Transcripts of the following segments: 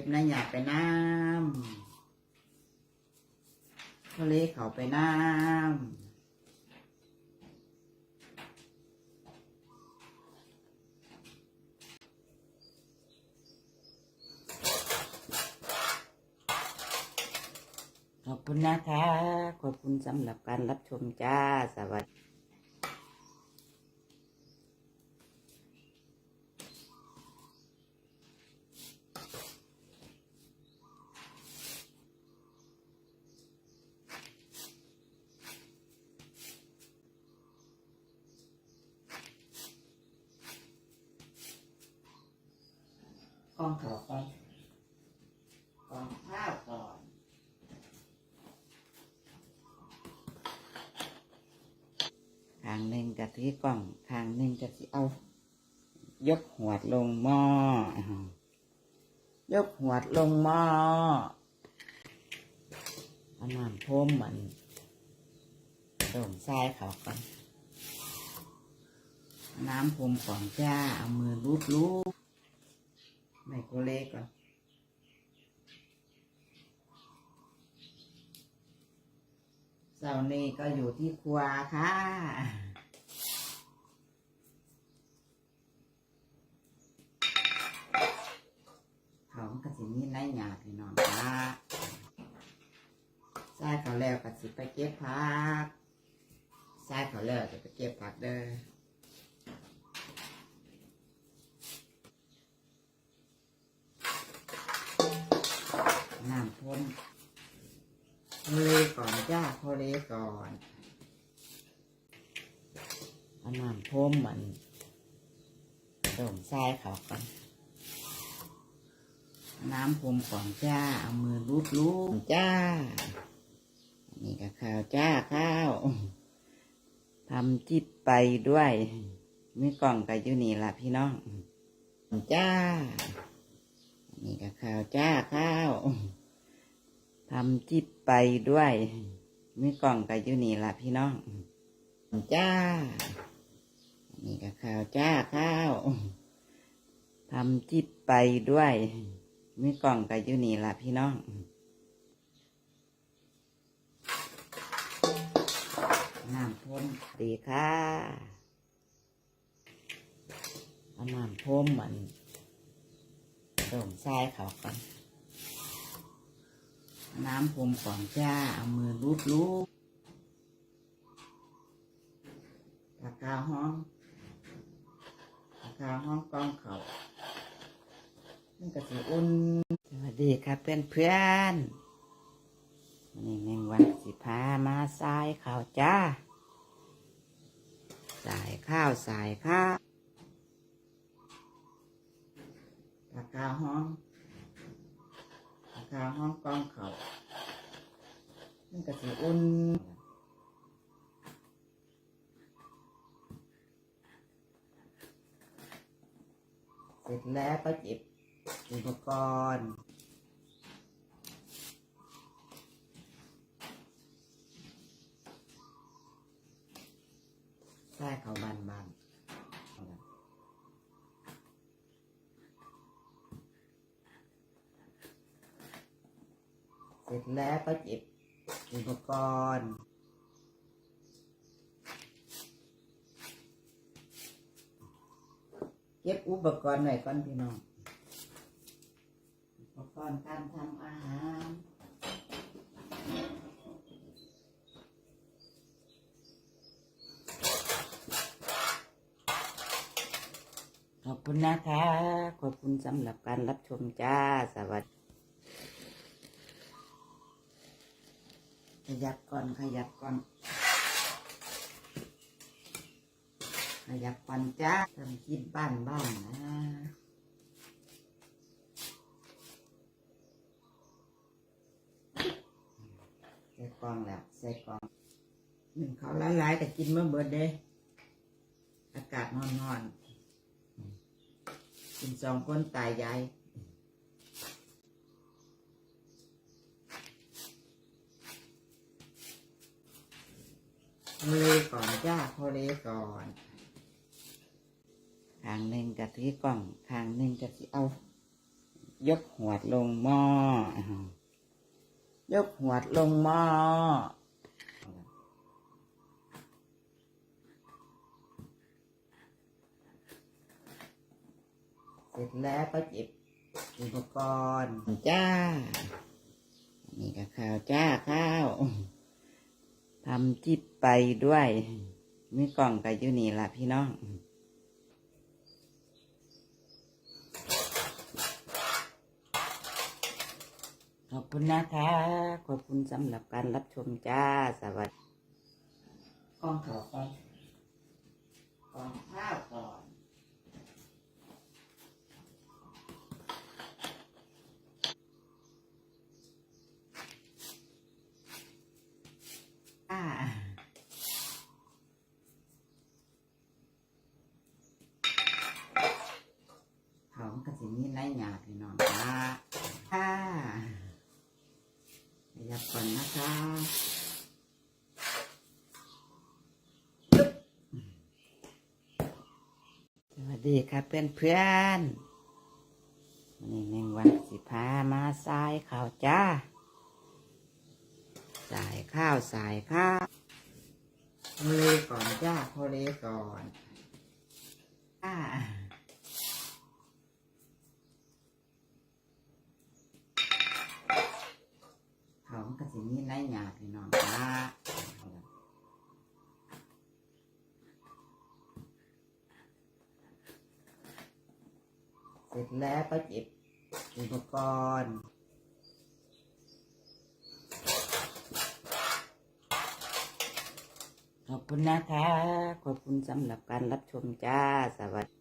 ก็บน้ำหยาไปน้ำทะเลเขาไปน้ำขอบคุณนะคะ ขอบคุณสำหรับการรับชมจ้า สวัสดี ก องข้าก่อนกองข้าวก่อนทางหนึ่งกะทิกล่องทางหนึ่งกะทิเอา ยกหัวลงหม้อยกหัวลงหม้อเอาน้ำพ่มมันโด่งทรายเขาก่อนน้ำพรมก่อนจ้า เอามือลูบลูบ ไมโครเล็กก่อนเสาร์นี้ก็อยู่ที่ครัวค่ะเขามันก็สิมีในหยาพี่น้องค่ะใส่เขาแล้วก็สิไปเก็บผักใส่เขาแล้วจะไปเก็บผักเด้อ น้ำพ่นโคเลก่อนจ้าโคเลก่อนเอาน้ำพ่มมันโด่งทรายเขาก่อนน้ำพรมก่อนจ้า เอามือลูบลูบจ้า นี่ก็ข้าวจ้าข้าวทำจิบไปด้วยมีกล่องกับอยู่นี่ล่ะพี่น้องจ้า นี่ก็ข้าวจ้าข้าว ทำจิบไปด้วยมีกล่องกับยูนี่ล่ะพี่น้อง จ้า นี่ก็ข้าวจ้าข้าวทำจิบไปด้วยมีกล่องกับยูนี่ล่ะพี่น้องน้ำพ่นดีค่ะเอาน้ำพ่มมันโด่งทรายเขาก่อน น้ำพรมก่อนจ้า เอามือลูบลูบปากกาห้องปากกาห้องกองเขามันก็สิอุ่น สวัสดีครับเพื่อนเพื่อนนนี้แมงวันสิพามาทรายข้าวจ้า สายข้าวสายข้าว ปากกาห้องปากกา ห้องกองเขามันก็สิอุ่นเสร็จแล้วก็เก็บอุปกรณ์ใส่เขาบานๆ เสร็จแล้วก็เก็บอุปกรณ์เก็บอุปกรณ์หน่อยก่อนพี่น้อง อุปกรณ์การทำอาหารขอบคุณนะคะ ขอบคุณสำหรับการรับชมจ้า สวัสดี ขยับก่อนขยับก่อน ขยับก่อนจ้าทำคลิปบ้านบ้านนะใส่กล่องแล้วใส่กล่องหนึ่งเขาละลายแต่กินเมื่อเบิดเด้อากาศร้อนๆกินสองคนตายยาย โคเลก่อนจ้าโคเลก่อนทางหนึ่งกะทิกล่องทางหนึ่งกะทิเอา ยกหัวลงหม้อยกหัวลงหม้อเสร็จแล้วก็เก็บอุปกรณ์จ้า นี่ก็ข้าวจ้าข้าว ทำจิบไปด้วยมีกล่องกับยูนี่ละพี่น้องขอบคุณนะคะ ขอบคุณสำหรับการรับชมจ้า สวัสดีกล้องข่าวก่อนกล้องข้าวก่อน อ่าเขาก็สิมีไรหยาพี่น้องค่ะค่ะ ขยับก่อนนะคะสวัสดีครับเพื่อนเพื่อนวันนี้แมงวันสิพามาทรายข่าวจ้าสายข้าวสายข้าวโคเลก่อนจ้าโคเลก่อนอ่าเขาก็สิมีไรหยาพี่น้องจ้า เสร็จแล้วก็เก็บอุปกรณ์ขอบคุณนะคะ ขอบคุณสำหรับการรับชมจ้า สวัสดี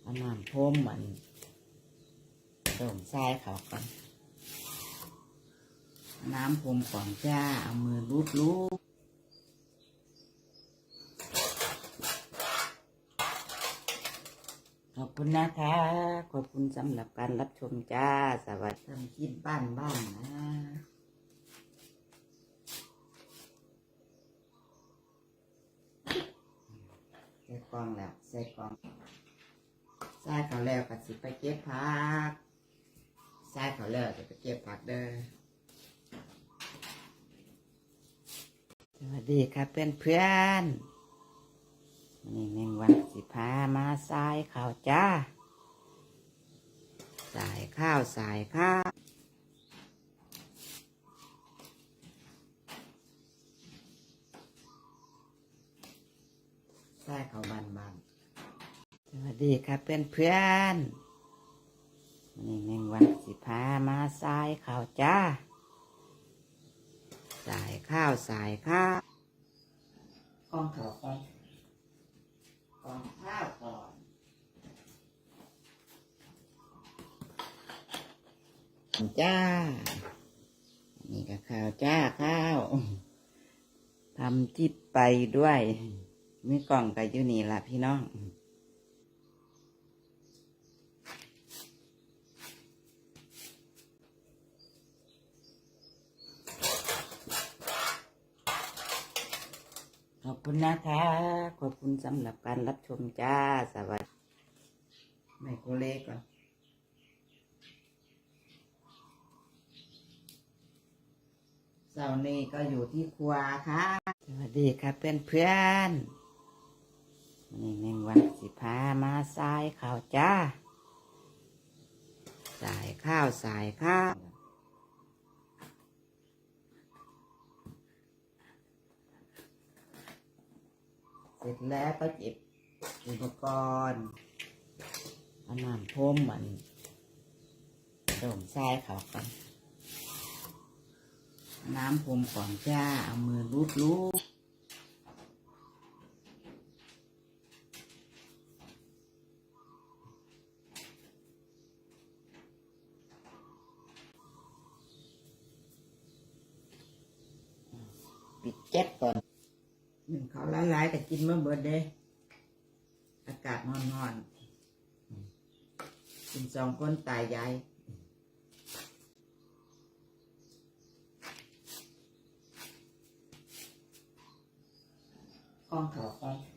เอาน้ำพ่มมันโด่งทรายเขาก่อนน้ำพรมก่อนจ้า เอามือลูบลูบขอบ คุณนะคะ ขอบคุณสำหรับการรับชมจ้า สวัสดีทำคลิปบ้านบ้านนะใส่กล่องแล้วใส่กล่องใส่เขาแล้วก็สิไปเก็บผักใส่เขาแล้วจะไปเก็บผักเด้อสวัสดีครับเพื่อนเพื่อนๆนนี่แมงวัน พามาทรายข้าวจ้า สายข้าวสายข้าวทรายเขาวบานๆสวัสดีครับเพื่อนเพื่อนนนี้แมงวันสิพามาทรายข้าวจ้า สายข้าวสายข้าวกล้องข่าวกอนกล้องข้าวก่อน จ้า นี่ก็ข้าวจ้าข้าวทำจิบไปด้วยมือกล่องกับยูนี่ละพี่น้องขอบคุณนะคะ ขอบคุณสำหรับการรับชมจ้า สวัสดี ไม่โกเล็กก่อน เสาร์นี้ก็อยู่ที่ครัวค่ะ สวัสดีครับเพื่อนเพื่อนๆนนี้แมงวันสิพามาทรายข้าวจ้า สายข้าวสายข้าวเสร็จแล้วก็เก็บอุปกรณ์เอาน้ำพ่มมันโด่งทรายเขาก่อน น้ำพรมก่อนจ้า เอามือลูบลูบปิดแก๊สก่อนหนึ่งเขาละลายแต่กินเมื่อเบิดเด้อากาศร้อนๆกินสองคนตายยาย กล้อ